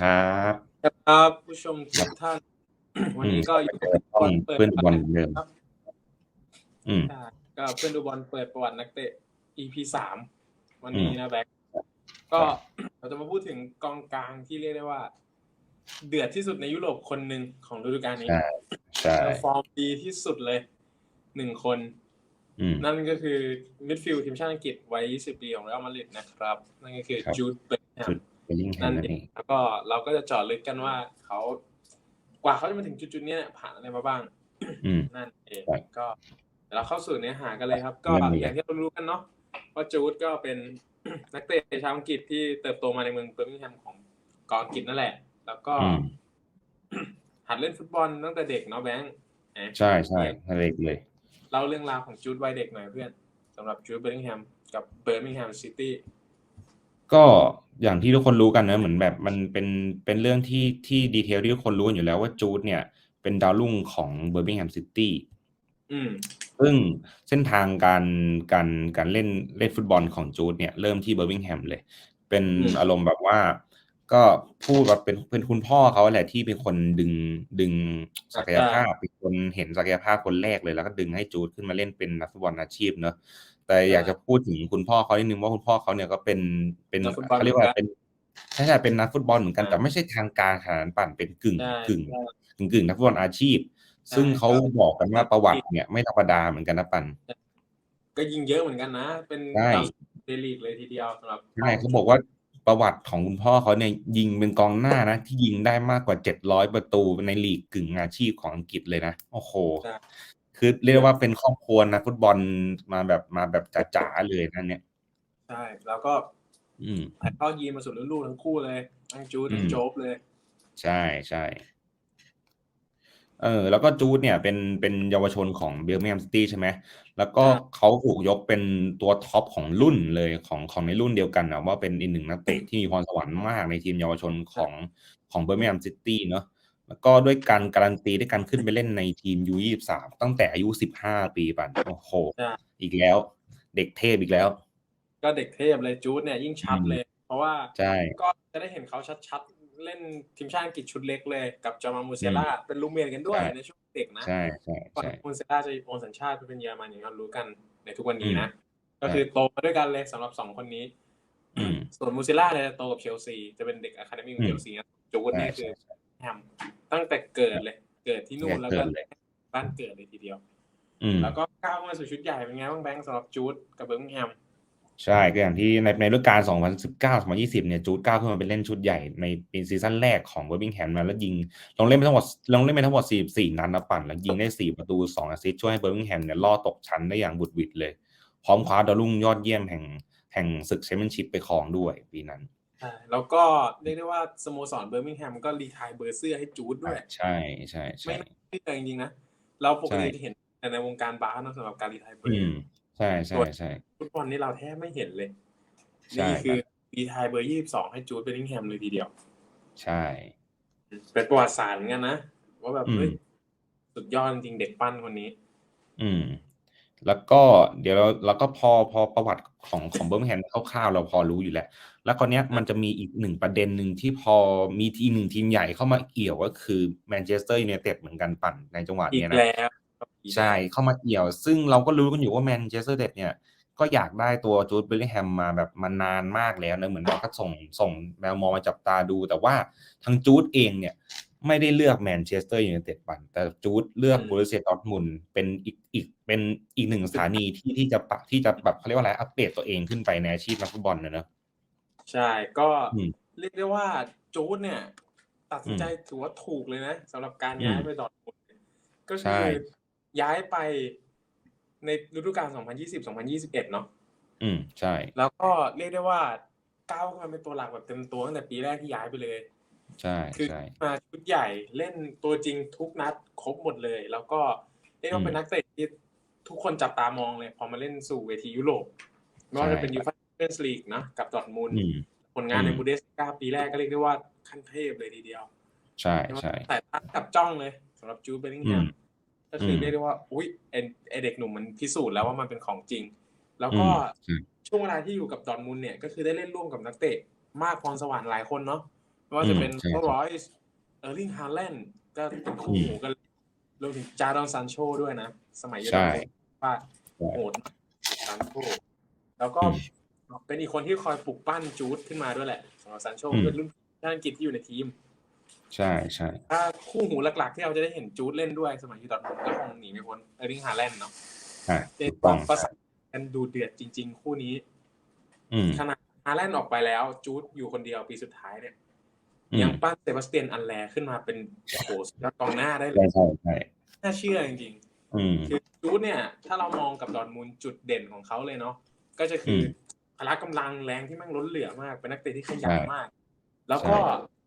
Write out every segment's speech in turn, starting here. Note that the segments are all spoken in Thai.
ครับครับผู้ชมทุกท่าน วันนี้ก็อยู่กับต้องเปิดเพื่อนบอลเดิมครับอืมใช่ก็เพื่อนดูบอลเปิดประวัตินักเตะ EP สามวันนี้นะแบ็คก็เราจะมาพูดถึงกองกลางที่เรียกได้ว่า เดือดที่สุดในยุโรปคนหนึ่งของฤดูกาลนี้ใช่ใช่แล้วฟอร์มดีที่สุดเลยหนึ่งคนอืมนั่นก็คือมิดฟิลด์ทีมชาติอังกฤษวัย 20 ปีของเรอัลมาดริดนะครับ นั่นก็คือครับจูดเบลแฮจุมด เบลลิงแฮนั่มนนั่นเอเองงแล้วก็เราก็จะเจาะลึกกันว่าเขากว่าเขาจะมาถึงจุดๆเนี้ยผ่านอะไรมาบ้างอืมนั่นเองครับก็เดี๋ยวเราเข้าสู่เนื้อหากันเลยครับ ก็เรื่องนี้อย่างที่เรารู้กันเนาะว่าจูดก็เป็นนักเตะชาวอังกฤษที่เติบโตมาในเมืองเบอร์มิงแฮมของเกาะอังกฤษนั่นแหละ แล้วก็อืมหัดเล่นฟุตบอลตั้งแต่เด็กเนาะแบงค์เอ๊ะใช่ใช่นั่นเองเลยเล่าเรื่องราวของจูดวัยเด็กหน่อยเพื่อนสำหรับจูดเบอร์มิงแฮมกับเบอร์มิงแฮมซิตี้ ก็อย่างที่ทุกคนรู้กันนะเหมือนแบบมันเป็นเป็นเรื่องที่ที่ดีเทลที่ทุกคนรู้กันอยู่แล้วว่าจูดเนี่ย เป็นดาวรุ่งของเบอร์มิงแฮมซิตี้อืมซึ่งเส้นทางการการการเล่นเล่นฟุตบอลของจูดเนี่ยเริ่มที่เบอร์มิงแฮมเลย เป็นอืมอารมณ์แบบว่า ก็พูดแบบเป็นเป็นคุณพ่อเขาแหละที่เป็นคนดึงดึงศักยภาพเป็นคนเห็นศักยภาพคนแรกเลยแล้วก็ดึงให้จูดขึ้นมาเล่นเป็นนักฟุตบอลอาชีพเนอะ แต่อยากจะพูดถึงคุณพ่อเขานิดนึงว่าคุณพ่อเขาเนี่ยก็เป็นเป็นนักฟุตบอลเขาเรียกว่าเป็นใช่ใช่เป็นนักฟุตบอลเหมือนกันอ่าแต่ไม่ใช่ทางการขนาดนั้นปั่นเป็นกึ่งใช่กึ่งใช่กึ่งกึ่งนักฟุตบอลอาชีพ ซึ่งใช่เขาก็บอกกันว่าประวัติเนี่ยไม่ธรรมดาเหมือนกันนะปันก็ยิงเยอะเหมือนกันนะ เป็นใช่ดาวเดลีกเลยทีเดียวสำหรับใช่เขาบอกว่าประวัติของคุณพ่อเขาเนี่ยยิงเป็นกองหน้านะ ที่ยิงได้มากกว่าเจ็ดร้อยประตูในลีกกึ่งอาชีพของอังกฤษเลยนะ โอ้โหใช่ คือเรียกได้ว่าเป็นครอบครัวนะฟุตบอลมาแบบมาแบบจ๋าๆเลยนั่นเนี่ยใช่แล้วก็อืมถ่ายทอดยีนมาสุดฤดูทั้งคู่เลยทั้งจูดทั้งอืมโจ๊บเลย ใช่ใช่เออแล้วก็จูดเนี่ยเป็นเป็นเยาวชนของเบลเมียมซิตี้ใช่ไหมแล้วก็ครับเขาถูกยกเป็นตัวท็อปของรุ่นเลยของของในรุ่นเดียวกันนะว่าเป็นอีกหนึ่งนักเตะที่มีพรสวรรค์มากในทีมเยาวชนของของเบอร์มิงแฮมซิตี้เนาะ แล้วก็ด้วยการการันตีด้วยการขึ้นไปเล่นในทีม U23 ตั้งแต่อายุ 15 ปีปันโอ้โหใช่อีกแล้ว เด็กเทพอีกแล้ว ก็เด็กเทพเลยจูดเนี่ยยิ่งชัดอืมเลย เพราะว่าใช่ก็จะได้เห็นเขาชัดๆ เล่นทีมชาติอังกฤษชุดเล็กเลย กับจอมามูเซล่าเป็นลูกเมียนกันด้วยใช่ในช่วงเด็กนะ ใช่ใช่ก่อนใช่มูเซล่าจะโอนสัญชาติไปเป็นเยอรมันอย่างที่เรารู้กันในทุกวันนี้นะอืมก็คือโตมาด้วยกันเลยสำหรับสองคนนี้อืมส่วนมูเซล่าเนี่ยจะโตกับเชลซีจะเป็นเด็กอะคาเดมี่ของอืมเชลซีนะจูดใช่เนี่ยคืใช่อ แฮมตั้งแต่เกิดเลย เกิดที่นู่นแยกแล้วก็เกิดเลยบ้านเกิดเลยทีเดียวอืมแล้วก็ก้าวมาสู่ชุดใหญ่เป็นไงบ้างแบงค์สำหรับจูดกับเบอร์มิงแฮมใช่ก็อย่างที่ในในฤดูกาล 2019-2020 เนี่ยจูดก้าวขึ้นมาเป็นเล่นชุดใหญ่ในปีซีซั่นแรกของเบอร์มิงแฮมมาแล้วยิงลงเล่นไปทั้งหมดลงเล่นไปทั้งหมด 44 นัดนะปั่น แล้วยิงได้ 4 ประตู 2 แอสซิสต์ช่วยให้เบอร์มิงแฮมเนี่ยล่อตกชั้นได้อย่างบุดหวิดเลย พร้อมคว้าดาวรุ่งยอดเยี่ยมแห่งแห่งศึกแชมเปี้ยนชิพไปครองด้วยปีนั้น ใช่แล้วก็เรียกได้ว่าสโมสรเบอร์มิงแฮมก็รีไทายเบอร์เสื้อให้จูดด้วย ใช่ใช่ไม่ใช่น่าเชื่อจริงๆนะ เราปกติใช่จะเห็นแต่ในวงการบาสนะสำหรับการรีไทายเบออืร์มใช่ใช่ใช่ฟุตบอลนี่เราแทบไม่เห็นเลยใช่นี่คือครับรีไทายเบอร์ยี่สิบสองให้จูดเบอร์มิงแฮมเลยทีเดียว ใช่ เป็นประวัติศาสตร์เหมือนกันนะว่าแบบอืมเฮ้ยสุดยอดจริงๆเด็กปั้นคนนี้ อืม แล้วก็เดี๋ยวเราแล้วก็พอพอประวัติของของเบอร์มิงแฮมคร่าวๆเราพอรู้อยู่แล้ว แล้วคนเนี้ยมันจะมีอีกหนึ่งประเด็นหนึ่งที่พอมีทีมหนึ่งทีมใหญ่เข้ามาเกี่ยวก็คือแมนเชสเตอร์ยูไนเต็ดเหมือนกันปั่นในจังหวะอีกเนี้ยนะแล้วใช่เข้ามาเกี่ยว ซึ่งเราก็รู้กันอยู่ว่าแมนเชสเตอร์เด็ดเนี่ยก็อยากได้ตัวจูดเบลลิงแฮมมาแบบมานานมากแล้วนะเหมือนว่าก็ส่งส่งแมวมองมาจับตาดู แต่ว่าทางจูดเองเนี่ย ไม่ได้เลือกแมนเชสเตอร์ยูไนเต็ดปั่นแต่จูดเลือกบูริเซียดอร์ทมุนด์เป็นอีกอีกเป็นอีกหนึ่งสถานีที่ที่จะปะที่จะแบบเขาเรียกว่าอะไรอัปเดตตัวเองขึ้นไปในอาชีพนักฟุตบอลนะเนอะใช่ก็อืมเรียกได้ว่าจูดเนี่ย ตัดสินใจถือว่าถูกเลยนะสำหรับการย้ายอืมไปดอร์ทมุนด์ก็ใช่คือย้ายไปในฤดูกาล 2020-2021 เนาะอืมใช่ แล้วก็เรียกได้ว่าก้าวขึ้นมาเป็นตัวหลักแบบเต็มตัวตั้งแต่ปีแรกที่ย้ายไปเลย ใช่คือใช่มาชุดใหญ่เล่นตัวจริงทุกนัดครบหมดเลย แล้วก็เรียกว่าอืมเป็นนักเตะที่ทุกคนจับตามองเลย พอมาเล่นสู่เวทียุโรปไม่ว่าจะเป็นใช่ยูฟ่าแชมเปี้ยนส์ลีกนะกับดอร์ทมุนด์อืมผลงานในอืมบูเดสกาปีแรกก็เรียกได้ว่าขั้นเทพเลยทีเดียว ใช่ใช่แต่ตากับจ้องเลยสำหรับจูเบลลิงแฮอืมมก็คืออมเรียกได้ว่า อุ้ยไอไอเด็กหนุ่มมันพิสูจน์แล้วว่ามันเป็นของจริง แล้วก็อืมช่วงเวลาที่อยู่กับดอร์ทมุนด์เนี่ย ก็คือได้เล่นร่วมกับนักเตะมากพรสวรรค์หลายคนเนาะ ไม่ว่าจะเป็นอืมใช่โรรอยส์เออร์ลิงฮาแลนด์ก็เป็นคู่หูกันรวมถึงจาดอนซานโชด้วยนะ สมัยยูใช่ไนเต็ดว่าใช่โหดซานโชแล้วก็อืมเป็นอีกคนที่คอยปลุกปั้นจูดขึ้นมาด้วยแหละสำหรับซานโชอืมเป็นรุ่นชาติอังกฤษที่อยู่ในทีม ใช่ใช่ถ้าคู่หูหลักๆ ที่เราจะได้เห็นจูดเล่นด้วยสมัยยูดอร์ทมุนด์ก็คงหนีไม่พ้นเออร์ลิงฮาแลนด์เนาะใช่เด็ถูกกต้องประสานกันดูเดือดจริง ๆ คู่นี้อืมขนาดฮาแลนด์ออกไปแล้วจูดอยู่คนเดียวปีสุดท้ายเนี่ยอืม ยังปั้นเซบาสเตียนอันแลขึ้นมาเป็นโอ้โหสุดยอดกองหน้าได้เลใช่ยใช่ใช่น่าเชื่อจริงอืมๆคือจูดเนี่ย ถ้าเรามองกับดอร์ทมุนด์จุดเด่นของเขาเลยเนาะก็จะคืออมพละกำลังแรงที่แม่งล้นเหลือมาก เป็นนักเตะที่ขยันใช่มาก แล้วก็ใช่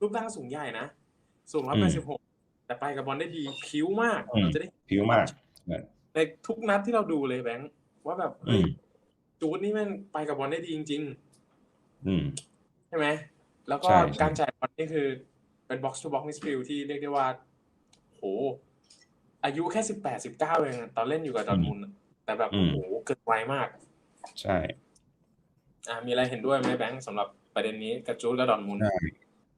รูปร่างสูงใหญ่นะ สูงร้อยอืแปมดสิบหกแต่ไปกับบอลได้ดีผิวมากอืมเราจะได้ผิวมากในทุกนัดที่เราดูเลยแบงค์ว่าแบบอืเฮ้ยมจูดนี่แม่งไปกับบอลได้ดีจริงอืมๆใช่ไหม แล้วก็ใช่ใช่ การจ่ายบอลนี่คือเป็น box to box midfield ที่เรียกได้ว่าโหอายุแค่สิบแปดสิบเก้าเองอะตอนเล่นอยู่กับดอร์ทมุนด์อะแต่แบบอืโอ้ม โหเกิดไวมากใช่ อ่ามีอะไรเห็นด้วยไหมแบงค์สำหรับประเด็นนี้กับจูดกับดอร์ทมุนด์ใช่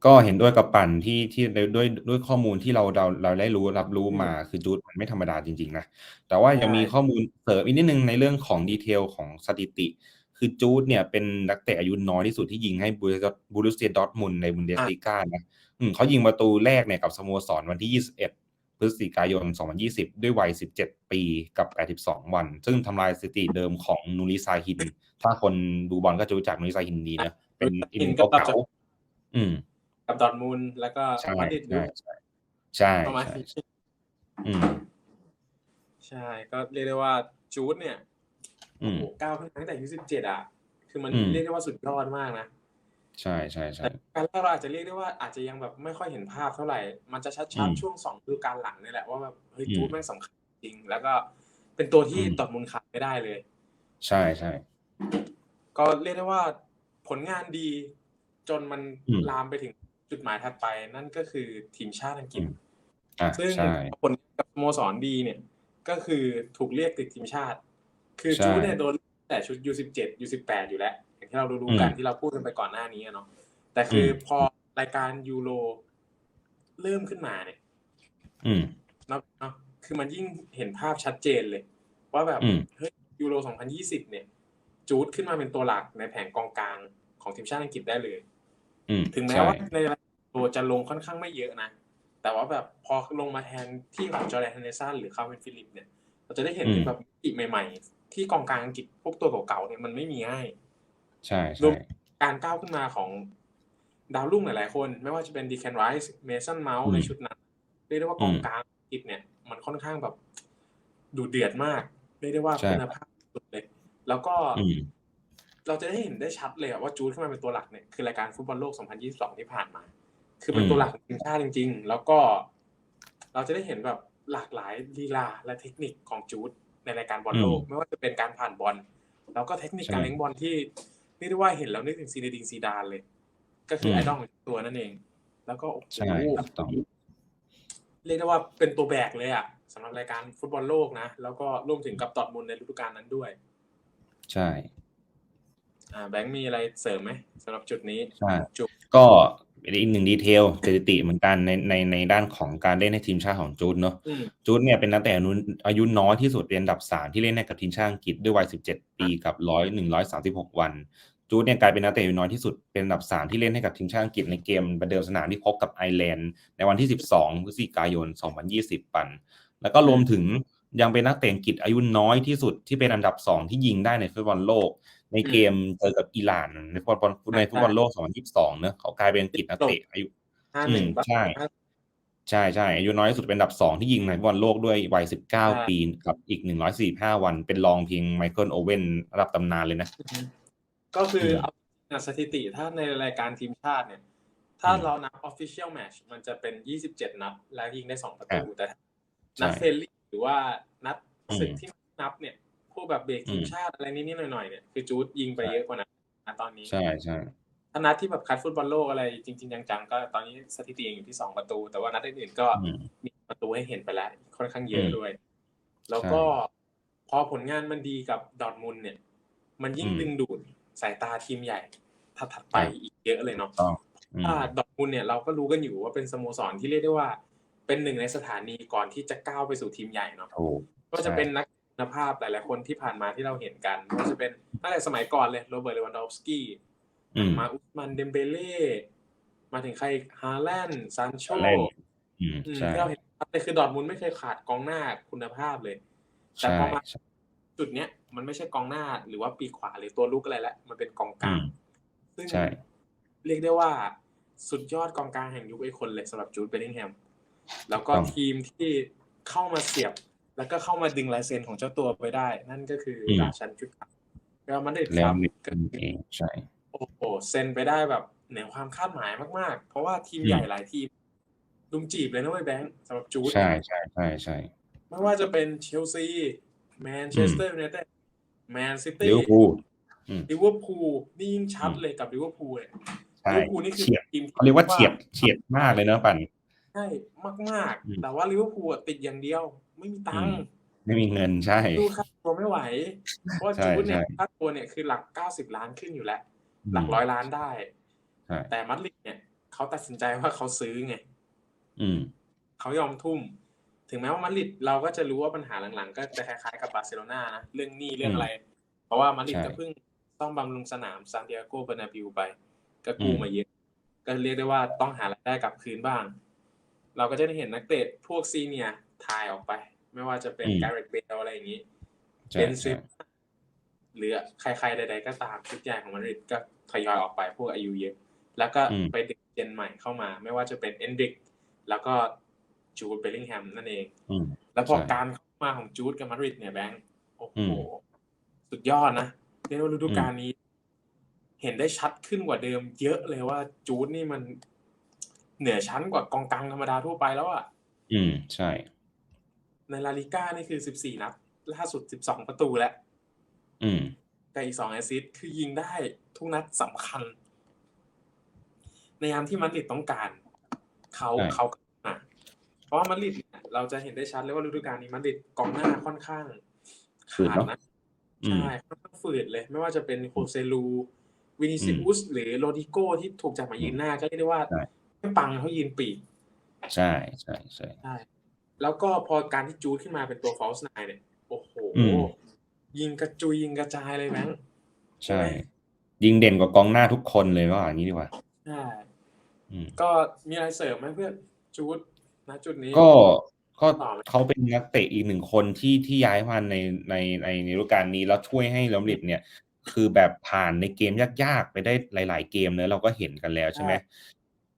ก็เห็นด้วยกับปั่นที่ที่ด้วยด้วยด้วยข้อมูลที่เราเราเราได้รู้รับรู้มาคือจูดมันไม่ธรรมดาจริง ๆ นะ แต่ว่ายังมีข้อมูลเสริมอีกนิดนึงในเรื่องของดีเทลของสถิติ คือจูดเนี่ยเป็นนักเตะอายุน้อยที่สุดที่ยิงให้บูบูรุสเซียดอร์ทมุนด์ในบุนเดสลีกานะอืมเขายิงประตูแรกเนี่ยกับสโมสรวันที่ 21 พฤศจิกายน 2020 ด้วยวัย 17 ปีกับ 82 วัน ซึ่งทำลายสถิติเดิมของนูริซาฮิน ถ้าคนดูบอลก็จะรู้จักนูริซาฮินดีนะ เป็นอินโตเก่าอืมกับดอร์ทมุนด์แล้วก็ใช่มาดริดด้ใช่วยใช่ประมาณใช่นี้ใช่อืมใช่ก็เรียกได้ว่าจูดเนี่ยอืม โอ้โหก้าวขึ้นมาตั้งแต่อายุสิบเจ็ดอะ คือมันอืมเรียกได้ว่าสุดยอดมากนะ ใช่ใช่ใช่แต่การแรกเราอาจจะเรียกได้ว่าอาจจะยังแบบไม่ค่อยเห็นภาพเท่าไหร่ มันจะอืชัดมๆช่วงสองฤดูกาลหลังนี่แหละว่าแบบเฮ้ยอืมจูดแม่งสำคัญจริง แล้วก็เป็นตัวที่อืมดอร์ทมุนด์ขาดไม่ได้เลย ใช่ใช่ก็เรียกได้ว่าผลงานดี จนมันอืมลามไปถึงจุดหมายถัดไปนั่นก็คือทีมชาติอังกฤษอืมอะซึ่งใช่ผลกับสโมสรดีเนี่ย ก็คือถูกเรียกติดทีมชาติ คือใช่จูดเนี่ยโดนแต่ชุด U17 U18 อยู่แล้วอย่างที่เรารู้อืมๆกันที่เราพูดกันไปก่อนหน้านี้อะเนาะแต่คืออมพอรายการยูโรเริ่มขึ้นมาเนี่ยอืมเนาะเนาะคือมันยิ่งเห็นภาพชัดเจนเลย ว่าแบบอืมเฮ้ยยูโร 2020 เนี่ย จูดขึ้นมาเป็นตัวหลักในแผงกองกลางของทีมชาติอังกฤษได้เลยอืมถึงแม้ใช่ว่าในรายการยูโรจะลงค่อนข้างไม่เยอะนะ แต่ว่าแบบพอลงมาแทนที่ของจอร์แดนเฮนเดอร์สันหรือคาร์เวนฟิลิปเนี่ย เราจะได้เห็นอืมถึงแบบมิติใหม่ ๆ ที่กองกลางอังกฤษพวกตัวเก่าๆเนี่ยมันไม่มีง่ายใช่รใช่วมการก้าวขึ้นมาของดาวรุ่งหลายๆคน ไม่ว่าจะเป็นดีแคนไรส์เมสันเมาส์ในชุดนั้นเรียกได้ว่ากองกลางอังกฤษเนี่ย มันค่อนข้างแบบดูเดือดมากเรียกได้ว่าคุณภาพสุดเลย แล้วก็อืมเราจะได้เห็นได้ชัดเลยอะว่าจูดขึ้นมาเป็นตัวหลักเนี่ยคือรายการฟุตบอลโลก 2022 ที่ผ่านมา คือเป็นตัวหลักของทีมชาติจริง ๆ แล้วก็ เราจะได้เห็นแบบหลากหลายลีลาและเทคนิคของจูด ในรายการบอลโลก ไม่ว่าจะเป็นการผ่านบอล แล้วก็เทคนิคการเลี้ยงบอลที่เรียกได้ว่าเห็นแล้วนึกถึงซีเนดินซีดานเลย ก็คือไอดอลของตัวนั่นเอง แล้วก็โอ้โหใช่ถูกต้องเรียกได้ว่าเป็นตัวแบกเลยอะสำหรับรายการฟุตบอลโลกนะ แล้วก็รวมถึงกับดอร์ทมุนด์ในฤดูกาลนั้นด้วย ใช่อ่าแบงค์มีอะไรเสริมไหมสำหรับจุดนี้ใช่จุดก็เป็น อีกหนึ่งดีเทลสถิติเหมือนกันในในในด้านของการเล่นในทีมชาติของจูดเนาะอืมจูดเนี่ยเป็นนักเตะอายุอายุน้อยที่สุดเป็นอันดับสามที่เล่นให้กับทีมชาติอังกฤษด้วยวัย17ปีกับร้อยหนึ่งร้อยสามสิบหกวัน จูดเนี่ยกลายเป็นนักเตะอายุน้อยที่สุดเป็นอันดับสามที่เล่นให้กับทีมชาติอังกฤษในเกมประเดิมสนามที่พบกับไอร์แลนด์ในวันที่12พฤศจิกายน2020ปัน แล้วก็รวมถึงยังเป็นนักเตะอังกฤษอายุน้อยที่สุดที่เป็นอันดับสองที่ยิงได้ในฟุตบอลโลก ในเกมเจอกับอิหร่านในฟุตบอลในฟุตบอลโลก 2022 เนอะเขากลายเป็นอังกฤษนักเตะอายุห้าอืหนึ่งมใช่ใช่ใช่อายุน้อยที่สุดเป็นอันดับสองที่ยิงในฟุตบอลโลกด้วยวัย 19 ปีกับอีก 145 วันเป็นรองเพียงไมเคิลโอเว่นระดับตำนานเลยนะ ก็คืออืมเอาจากสถิติถ้าในรายการทีมชาติเนี่ย ถ้าอืมเรานับ official match มันจะเป็น 27 นัด แล้วยิงได้ 2 ประตูแต่ใช่นัดเฟรนลี่หรือว่านัดศึกอืมที่นับเนี่ย พวกแบบเบรกทีมอืมชาติอะไรนิดๆหน่อยๆเนี่ยคือจูดยิงไปเยอะกว่านั้นนะตอนนี้ใช่ใช่ถ้านัดที่แบบคัดฟุตบอลโลกอะไรจริง ๆ จังๆก็ตอนนี้สถิติยังอยู่ที่2ประตู แต่ว่านัดอื่นๆก็อืมมีประตูให้เห็นไปแล้วค่อนข้างเยอะอืมด้วย แล้วก็พอผลงานมันดีกับดอร์ทมุนด์เนี่ย มันยิ่งอืมดึงดูดสายตาทีมใหญ่ถัดๆไปใช่อีกเยอะเลยเนาะต้องอืมถ้าดอร์ทมุนเนี่ยเราก็รู้กันอยู่ว่าเป็นสโมสรที่เรียกได้ว่า เป็นหนึ่งในสถานีก่อนที่จะก้าวไปสู่ทีมใหญ่เนาะถูกก็จะเป็นนักคุ ณภาพหลายๆคนที่ผ่านมาที่เราเห็นกันไม่ว่าจะเป็นตั้งแต่สมัยก่อนเลยโรเบิร์ตเลวันดอฟสกี้อืมมาอุสมันเดมเบเล่มาถึงใครฮาแลนด์ซานโชฮาแลนด์อืมอืมใช่ที่เราเห็นแต่คือดอร์ทมุนด์ไม่เคยขาดกองหน้าคุณภาพเลย แต่ใช่พอมาใช่จุดเนี้ยมันไม่ใช่กองหน้าหรือว่าปีกขวาหรือตัวลุกอะไรแล้วมันเป็นกองกลางอืมซึ่งใช่เรียกได้ว่าสุดยอดกองกลางแห่งยุคไอคนเลยสำหรับจูดเบลลิงแฮมแล้วก็ต้องทีมที่เข้ามาเสียบ แล้วก็เข้ามาดึงลายเซ็นของเจ้าตัวไปได้ นั่นก็คืออมราชันชุดขาวเรอัลมาดริดแล้ควรับมีก็เองใช่โอ้โหเซ็นไปได้แบบเหนือความคาดหมายมากๆ เพราะว่าทีมอืมใหญ่หลายทีมลุมจีบเลยนะเว้ยแบงค์สำหรับจูดใช่ใช่ใช่ใช่ไม่ว่าจะเป็นเชลซีแมนเชสเตอร์ยูไนเต็ดแมนซิลิตี้เวอร์พูลลิเวอร์พูลนี่ยิ่งชัดเลยกับลิเวอร์พูลเนี่ยใช่ลิเวอร์พูลนี่คือเฉียดทีมที่เขาเรียกว่าเฉียดเฉียดมากเลยเนอะปั่นใช่มากอืมๆแต่ว่าลิเวอร์พูลอะติดอย่างเดียว ไม่มีตังค์อืมไม่มีเงินใช่ดูค่าตัวไม่ไหว เพราะว่าใช่จูดเนี่ยใช่ค่าตัวเนี่ยคือหลักเก้าสิบล้านขึ้นอยู่แล้ว หลักร้อยล้านได้ใช่แต่มัดริดเนี่ยเขาตัดสินใจว่าเขาซื้อไงอืมเขายอมทุ่ม ถึงแม้ว่ามาดริดเราก็จะรู้ว่าปัญหาหลังๆ ก็จะคล้ายๆกับบาร์เซโลนานะเรื่องหนี้เรื่องอะไร เพราะว่ามาดริดใช่ก็เพิ่งต้องบำรุงสนามซานดิเอโกเบอร์นาบิวไป ก็กู้อืมมาเยอะ ก็เรียกได้ว่าต้องหารายได้กลับคืนบ้าง เราก็จะได้เห็นนักเตะพวกซีเนียร์ ทายออกไป ไม่ว่าจะเป็นอืมการ์เรตเบลอะไรอย่างนี้ใช่เป็นซิใช่ฟหรือใครๆใด ๆ ก็ตามชุดใหญ่ของมาดริดก็ทยอยออกไปพวกอายุเยอะแล้วก็อืมไปดึงเจนใหม่เข้ามา ไม่ว่าจะเป็นเอนดริกแล้วก็จูดเบลลิงแฮมนั่นเองอืมแล้วพอใช่การเข้ามาของจูดกับมาดริดเนี่ยแบงค์โอ้อืโหมสุดยอดนะเรียกว่าฤดูกาลนี้ เห็นได้ชัดขึ้นกว่าเดิม เยอะเลยว่าจูดนี่มันเหนือชั้นกว่ากองกลางธรรมดาทั่วไปแล้วอะอืม ใช่ ในลาลิก้านี่คือสิบสี่นัดล่าสุดสิบสองประตูแล้วอืมแต่อีกสองแอสซิสต์คือยิงได้ทุกนัดสำคัญ ในยามที่มาดริดต้องการเขาใช่เขาก็มาเพราะว่ามาดริดเนี่ยเราจะเห็นได้ชัดเลยว่าฤดูกาลนี้มาดริดกองหน้าค่อนข้างฝืดขาดเนาะนะอืมใช่ค่อนข้างฝืดเลย ไม่ว่าจะเป็นโคเซลูวินิซิอุสหรือโรดิโกที่ถูกจับมายืนหน้าก็เรียกได้ว่าใช่ไม่ปังเขายืนปีกใช่ใช่ใช่ใช่ แล้วก็พอการที่จูดขึ้นมาเป็นตัวฟอลส์ไนเนี่ย โอ้โหอืมยิงกระจุยยิงกระจายเลยแบงค์ใช่ ยิงเด่นกว่ากองหน้าทุกคนเลยว่าอย่างนี้ดีกว่าใช่อืมก็มีอะไรเสริมไหมเพื่อนจูดนะจุดนี้ ก็ก็ต่อไหมเขาเป็นนักเตะอีกหนึ่งคนที่ที่ย้ายมาในในในในฤดูกาลนี้แล้วช่วยให้เรอัลมาดริดเนี่ย คือแบบผ่านในเกมยากๆ ไปได้หลาย ๆ เกมเนอะเราก็เห็นกันแล้วใช่ไหม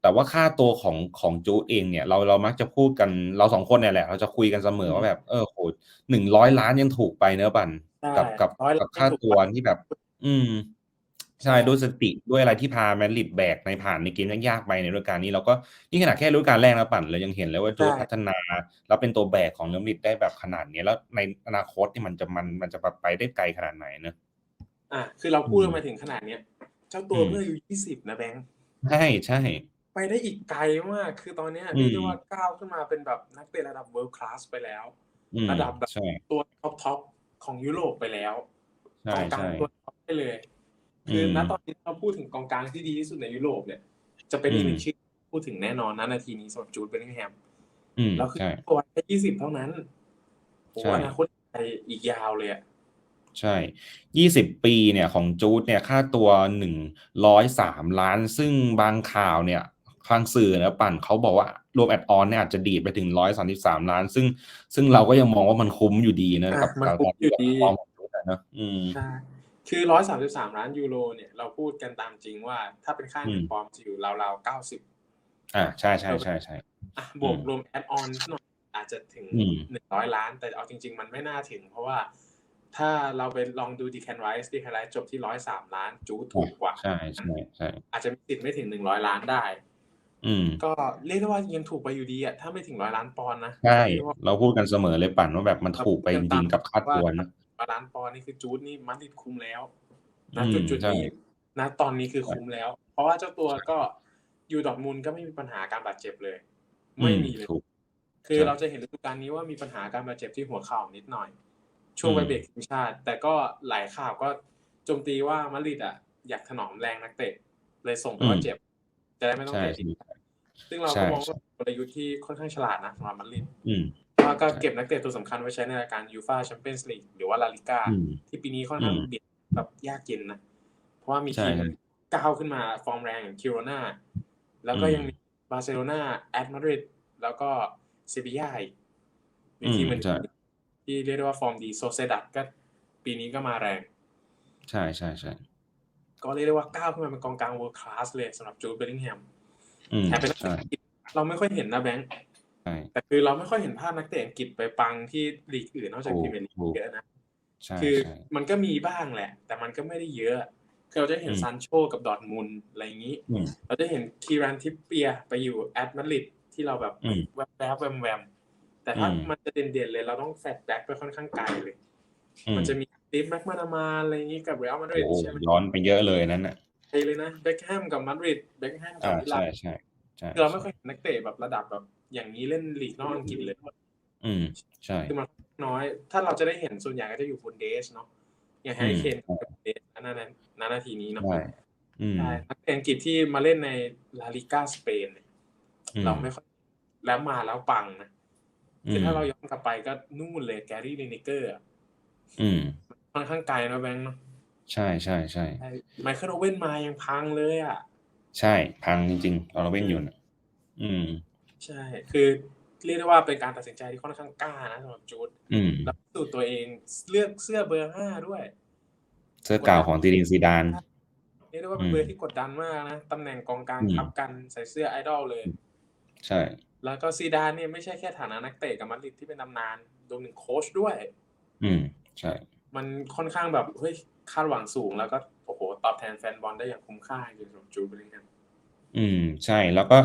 แต่ว่าค่าตัวของของจูดเองเนี่ยเราเรามักจะพูดกันเราสองคนเนี่ยแหละ เราจะคุยกันเสมอว่าแบบเออโหหนึ่งร้อยล้านยังถูกไปเนอะบันใช่กับกับร้อยกับค่าตัวที่แบบ อืมใช่ใช่ด้วยสติด้วยอะไรที่พาแมนลิดแบกในผ่านในเกมยากๆไปในฤดูกาลนี้เราก็นี่ขนาดแค่ฤดูกาลแรกนะปั่นเรายังเห็นเลยว่าโจใช่พัฒนา แล้วเป็นตัวแบกของเรอัลมาดริดได้แบบขนาดนี้แล้วในอนาคตที่มันจะมันมันจะไปได้ไกลขนาดไหนเนอะอะคือเราพูดอืมมาถึงขนาดเนี้ยเจ้าตัวอืมเพิ่งอายุยี่สิบนะแบงค์ใช่ใช่ ไปได้อีกไกลมาก คือตอนเนี้ยอืมเรียกได้ว่าก้าวขึ้นมาเป็นแบบนักเตะระดับ world class ไปแล้ว อืม ระดับแบบใช่ ตัวท็อปท็อปของยุโรปไปแล้ว ใช่กองกลางใช่ตัวท็อปได้เลยคือม ณตอนนี้เราพูดถึงกองกลางที่ดีที่สุดในยุโรปเนี่ย จะเป็นอีกหนึ่งอืมชื่อพูดถึงแน่นอนนะนาทีนี้สำหรับจูดเบลลิงแฮมอืม แล้วคือใช่ ตัวแค่ยี่สิบเท่านั้นโอ้ใช่ อนาคตไปอีกยาวเลยอะใช่ ยี่สิบปีเนี่ยของจูดเนี่ยค่าตัวหนึ่งร้อยสามล้าน ซึ่งบางข่าวเนี่ย ทางสื่อนะปั่นเขาบอกว่ารวมแอดออนเนี่ยอาจจะดีดไปถึงร้อยสามสิบสามล้าน ซึ่งซึ่งเราก็ยังมองว่ามันคุ้มอยู่ดีนะอะกับมันกับคุ้มอยู่ดีฟอร์มของจูดอะเนอะอืมใช่คือร้อยสามสิบสามล้านยูโรเนี่ยเราพูดกันตามจริงว่าถ้าเป็นค่าเงินอืมปลอมจะอยู่ราวๆเก้าสิบอ่าใช่ใช่ใช่ใช่อะบวกอืมรวมแอดออนหน่อยอาจจะถึงอืมหนึ่งร้อยล้าน แต่เอาจริง ๆ มันไม่น่าถึง เพราะว่าถ้าเราไปลองดูดีแคนไรส์ดีแคนไรส์จบที่ร้อยสามล้านจูถูกกว่าใช่ใช่ใช่อาจจะมีสิทธิ์ไม่ถึงหนึ่งร้อยล้านได้ อืม ก็เรียกได้ว่ายังถูกไปอยู่ดีอะถ้าไม่ถึงร้อยล้านปอนด์นะใช่ เรียกว่าเราพูดกันเสมอเลยปั่นว่าแบบมันถูกไปจริงๆกับค่าตัวนะ ร้อยล้านปอนด์นี่คือจูดนี่มันติดคุ้มแล้วนะอืมจุดจุดใช่ นี้นะตอนนี้คือคุ้มแล้ว เพราะว่าเจ้าตัวก็อยู่ดอร์ทมุนด์ก็ไม่มีปัญหาการบาดเจ็บเลยไม่มีเลย ถูก คือใช่เราจะเห็นฤดูกาลนี้ว่ามีปัญหาการบาดเจ็บที่หัวเข่านิดหน่อย ช่วงอืมไปเบรกทีมชาติ แต่ก็หลายข่าวก็โจมตีว่ามาดริดอะอยากถนอมแรงนักเตะ เลยส่งไปว่าเจ็บ จะได้ไม่ต้องใช่เตะทีมซึ่งเราใช่ก็มองใช่ว่าเป็นกลยุทธ์ที่ค่อนข้างฉลาดนะสำหรับมาดริดอืมเพราะว่าก็เก็บนักเตะตัวสำคัญไว้ใช้ในรายการยูฟาแชมเปี้ยนส์ลีกหรือว่าลาลิก้า อืม ที่ปีนี้ค่อนข้างอืมเบียดแบบยากเย็นนะ เพราะว่ามีใช่ทีมครับก้าวขึ้นมาฟอร์มแรงอย่างคิโรนาแล้วก็อืมยังมีบาร์เซโลนาแอตมาดริดแล้วก็เซบีย่าอีกมีอืมทีมเหมือนใช่ ที่เรียกได้ว่าฟอร์มดีโซเซดัตก็ปีนี้ก็มาแรง ใช่ใช่ใช่ ก็เรียกได้ว่าก้าวขึ้นมาเป็นกองกลางเวิร์คลาสเลยสำหรับจูดเบลลิงแฮมอืมแถมเป็นนักใช่เตะอังกฤษเราไม่ค่อยเห็นนะแบงค์ใช่แต่คือเราไม่ค่อยเห็นภาพนักเตะอังกฤษไปปังที่ลีกอื่นนอกจากถูพกรีเมียร์ลีกถูกเยอะนะใช่คือใช่มันก็มีบ้างแหละ แต่มันก็ไม่ได้เยอะคือเราจะเห็นอืมซันโชกับดอร์ทมุนด์อะไรอย่างนี้อืมเราจะเห็นคีรันทิปเปียไปอยู่แอตมาดริดที่เราแบบอืมแวบแวบแวมแวมแต่ถ้าอืมมันจะเด่นๆเลยเราต้องแฟลชแบ็กไปค่อนข้างไกลเลยอืมมันจะมี ติฟแม็กมานามาอะไรอย่างนี้กับเรอัลมาดริดโอ้ใช่ไหมย้อนไปเยอะเลยนั้นน่ะไปเลยนะเบคแฮมกับมาดริดเบคแฮมกับอ่ามิลาใช่นใช่ใช่คือเราไม่ค่อยเห็นนักเตะแบบระดับแบบ อย่างนี้เล่นลีกนอกอังกฤษเลยอืมใช่ คือมันน้อย ถ้าเราจะได้เห็นส่วนใหญ่ก็จะอยู่บนเดสเนาะอย่างแฮร์รี่เคนอืมกับเดสนั่นนั้นนานาทีนี้เนาะใช่อืม ใช่นักเตะอังกฤษที่มาเล่นในลาลิก้าสเปนเนี่ยอืม เราไม่ค่อยแล้วมาแล้วปังนะอืคือมถ้าเราย้อนกลับไปก็นู่นเลยแกรี่ลินิเกอร์ อืม ค่อนข้างไกลนะแบงค์เนาะใช่ใช่ใช่ใช่ไมเคิลโอเว่นมายังพังเลยอะ ใช่พังจริงๆเราเว้นอยู่น่ะอืม ใช่ คือเรียกได้ว่าเป็นการตัดสินใจที่ค่อนข้างกล้านะสำหรับจูดอืมแล้วสูตรตัวเองเลือกเสื้อเบอร์ห้าด้วย เสื้อเก่าของตีดินซีดานเรียกได้ว่าเป็นอืมเบอร์ที่กดดันมากนะตำแหน่งกองกลางอืมทับกันใส่เสื้อไอดอลเลย ใช่ แล้วก็ซีดานเนี่ยไม่ใช่แค่ฐานะนักเตะกับมาดริดที่เป็นตำนานรวมถึงโค้ชด้วย อืม ใช่ มันค่อนข้างแบบเฮ้ยคาดหวังสูงแล้วก็โอ้โหตอบแทนแฟนบอลได้อย่างคุ้มค่าจริงสำหรับจูดเบลลิงแฮมอืม ใช่แล้วก็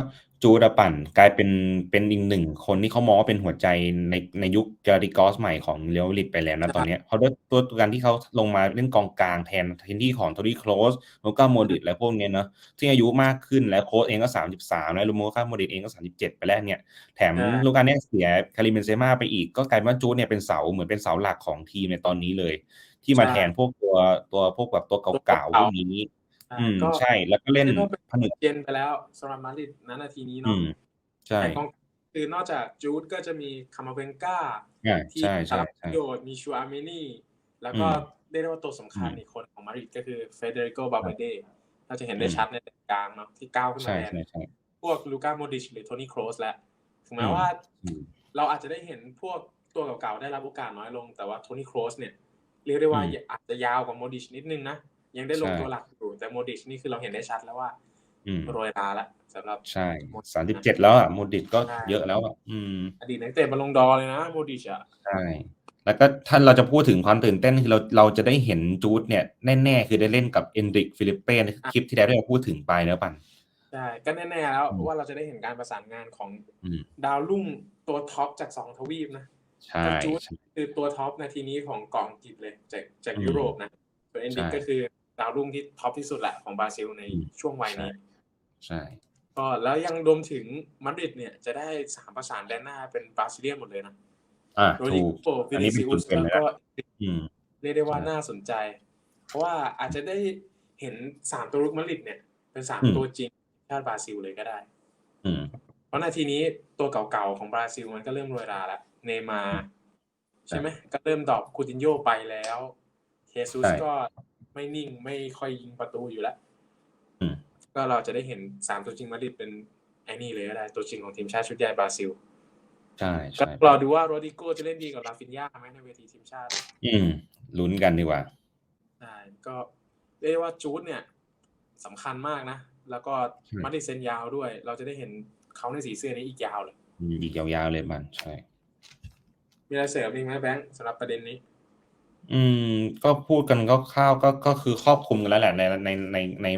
จูดาปั่นกลายเป็นเป็นอีกหนึ่งคนที่เขามองว่าเป็นหัวใจในในยุคกาลิกอสใหม่ของเรอัลมาดริดไปแล้วนะตอนเนี้ยเขาด้วยตัวตัวการที่เขาลงมาเล่นกองกลางแทนแทนที่ของโทนี่โคลสโลกาโมดิตและพวกเนี้ยเนาะที่อายุมากขึ้นแล้วโค้ชเองก็สามสิบสามแล้วลูโมกาโมดิตเองก็สามสิบเจ็ดไปแล้วเนี่ย แถมอ่าลูกาเนี้ยเสียคาริเบนเซม่าไปอีกก็กลายเป็นว่าจูดเนี่ยเป็นเสาเหมือนเป็นเสาหลักของทีมในตอนนี้เลย ที่มาแทนพวกตัวตัวพวกแบบตัวเก่าๆพวกนี้ อ่าอืม ก็ใช่ แล้วก็เล่นเรียกว่าเป็นผนึกเย็นไปแล้วสำหรับมาดริดณนาทีนี้อืเนาะม ใช่ แต่กองคือนอกจากจูดก็จะมีคามาเวนกาอ่าที่ใช่ใช่รับปใช่ ระโยชน์มีชูอาร์เมนีแล้วก็อืมเรียกได้ว่าตัวสำคัญอืมอีกคนของมาดริดก็คือเฟเดริโกบาเบเดเราจะเห็นได้อืม ชัดในแดนกลางเนาะที่ก้าวขึ้นมาใช่แทนใช่ใช่ พวกลูก้าโมดิชหรือโทนี่โครสแล้วถึงแม้อืม ว่า อืม เราอาจจะได้เห็นพวกตัวเก่าๆได้รับโอกาสน้อยลง แต่ว่าโทนี่โครสเนี่ย เรียกได้ว่าอืม อาจจะยาวกว่าโมดิชนิดนึงนะ ยังได้ลงใช่ตัวหลักอยู่แต่โมดิชนี่คือเราเห็นได้ชัดแล้วว่าอืมโรยลาแล้วสำหรับใช่สามสิบเจ็ดแล้วอะโมดิตก็ใช่เยอะแล้วอะอืมอดีตนักเตะบอลลงดอร์เลยนะโมดิชอะใช่แล้วก็ถ้าเราจะพูดถึงความตื่นเต้นคือเราเราจะได้เห็นจูดเนี่ยแน่ๆคือได้เล่นกับเอนริกฟิลิปเป้ในคลิปที่แล้วที่เราพูดถึงไปเนอะปั่นใช่ก็แน่ๆแล้วอืมว่าเราจะได้เห็นการประสานงานของอืมดาวรุ่งตัวท็อปจากสองทวีปนะใช่กับจูดใช่คือตัวท็อปนาทีนี้ของเกาะอังกฤษเลยจากจากอืมยุโรปนะส่วนเอนดิกใช่ก็คือ ดาวรุ่งที่ท็อปที่สุดแหละของบราซิลในอืมช่วงวัยนี้ ใช่ก็แล้วยังรวมถึงมาดริดเนี่ยจะได้สามประสานแดนหน้าเป็นบราซิเลียนหมดเลยนะอะโรดิถูกโกวิอันนี้นิเป็นซิอุสจุดเด่นแล้วเลยนะก็อืมเรียกได้ว่าใช่น่าสนใจ เพราะว่าอาจจะได้เห็นสามตัวรุกมาดริดเนี่ย เป็นสามอืมตัวจริงชาติบราซิลเลยก็ได้ อืมเพราะนาทีนี้ตัวเก่าๆของบราซิลมันก็เริ่มโรยราแล้วเนย์มาร์ใช่ไหมก็เริ่มดรอปคูตินโยไปแล้วเฮซุสใช่ก็ ไม่นิ่งไม่ค่อยยิงประตูอยู่แล้วอืมก็เราจะได้เห็นสามตัวจริงมาดริดเป็นไอ้นี่เลยก็ได้ตัวจริงของทีมชาติชุดใหญ่บราซิล ใช่ก็ใช่รอดูว่าโรดิโกจะเล่นดีกับลาฟินยาไหมในเวทีทีมชาติ อืมลุ้นกันดีกว่าใช่ก็เรียกได้ว่าจูดเนี่ยสำคัญมากนะ แล้วก็ใช่มาดริดเซนยาวด้วย เราจะได้เห็นเขาในสีเสื้อนี้อีกยาวเลยอืมอีกยาวๆเลยมันใช่มีอะไรเสริมอีกไหมแบงค์สำหรับประเด็นนี้ อืม ก็พูดกันก็คร่าวๆก็ก็คือครอบคลุมกันแล้วแหละในในในใน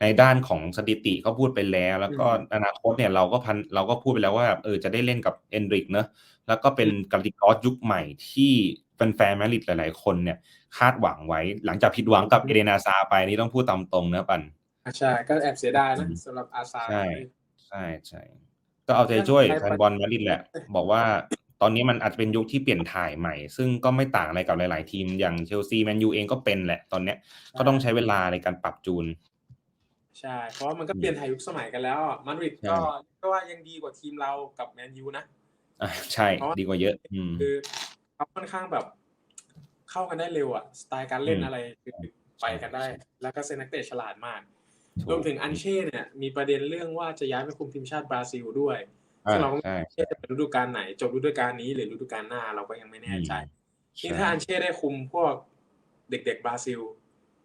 ในด้านของสถิติก็พูดไปแล้ว แล้วก็อืมอนาคตเนี่ยเราก็พันเราก็พูดไปแล้วว่าแบบเออจะได้เล่นกับเอนริกเนอะแล้วก็เป็นกาลิกอสยุคใหม่ที่แฟนๆแมดริดหลายๆคนเนี่ย คาดหวังไว้ หลังจากผิดหวังกับเอเดนาซาไปนี่ต้องพูดตามตรงนะปันอะใช่ก็แอบเสียดายนะอืมสำหรับอาซาใช่ใช่ใช่ก็เอาใจช่วยแฟนบอลมาดริดแหละ บอกว่า ตอนนี้มันอาจจะเป็นยุคที่เปลี่ยนถ่ายใหม่ ซึ่งก็ไม่ต่างอะไรกับหลาย ๆ ทีมอย่างเชลซีแมนยูเองก็เป็นแหละตอนเนี้ยก็ต้องใช้เวลาในการปรับจูน ใช่ เพราะว่ามันก็เปลี่ยนถ่ายยุคสมัยกันแล้วอะมาดริดก็ก็ว่ายังดีกว่าทีมเรากับแมนยูนะอะใช่เพราะว่าดีกว่าเยอะอืมคือเขาค่อนข้างแบบเข้ากันได้เร็วอะสไตล์การเล่นอืมอะไรคือไปกันได้ใช่แล้วก็เซนนักเตะฉลาดมากถูกรวมถึงอันเช่เนี่ยมีประเด็นเรื่องว่าจะย้ายไปคุมทีมชาติบราซิลด้วยอ่า ซึ่งเราก็ใช่ไม่ใช่เป็นฤดูกาลไหน จบฤดูกาลนี้หรือฤดูกาลหน้าเราก็ยังไม่แน่ใจใช่ยิ่งถ้าอันเช่ได้คุมพวกเด็กๆบราซิล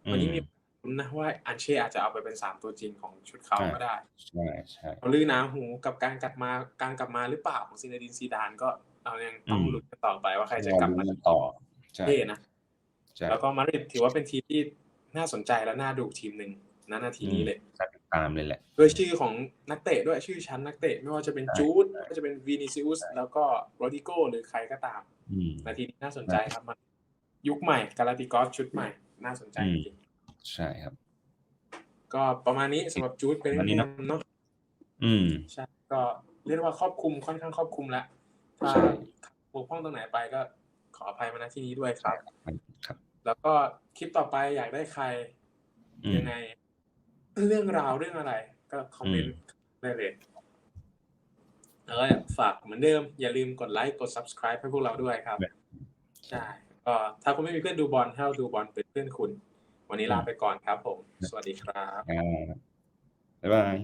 อืวันนี้มมีลุ้นนะว่าอันเช่อาจจะเอาไปเป็นสามตัวจริงของชุดเขาอ่าก็ได้ ใช่ใช่เขาลือหนาหูกับการกลับมาการกลับมาหรือเปล่าของซินเดดินซีดานก็เรายังต้องลุ้นกันต่อไปว่าใครจะกลับมาเรดูกันต่อใช่เท่นะใช่แล้วก็มาดริดถือว่าเป็นทีมที่น่าสนใจและน่าดูทีมหนึ่งณนาทีนี้เลยจะ ติดตามเลยแหละด้วยชื่อของนักเตะด้วยชื่อชั้นนักเตะไม่ว่าจะเป็นใช่จูดไม่ว่าจะเป็นวีนิซิอุสแล้วก็โรดิโกหรือใครก็ตามอืมนาทีนี้น่าสนใจครับมันยุคใหม่กาลาติกอสชุดใหม่ น่าสนใจอืมจริงใช่ครับๆก็ประมาณนี้สำหรับจูดเป็นวันนี้เนอะเนาะอืมใช่ก็เรียกว่าครอบคลุมค่อนข้างครอบคลุมแล้วถ้าใช่บกพร่องตรงไหนไปก็ขออภัยมาณที่นี้ด้วยครับ ครับ แล้วก็คลิปต่อไปอยากได้ใครอืมยังไง เรื่องราวเรื่องอะไร ก็คอมเมนต์ได้เลยแล้วก็ฝากเหมือนเดิม อย่าลืมกดไลค์กด subscribe ให้พวกเราด้วยครับ ใช่ก็ถ้าคุณไม่มีเพื่อนดูบอลให้เราดูบอลเป็นเพื่อนคุณ วันนี้ลาไปก่อนครับผม สวัสดีครับอ่าบ๊ายบาย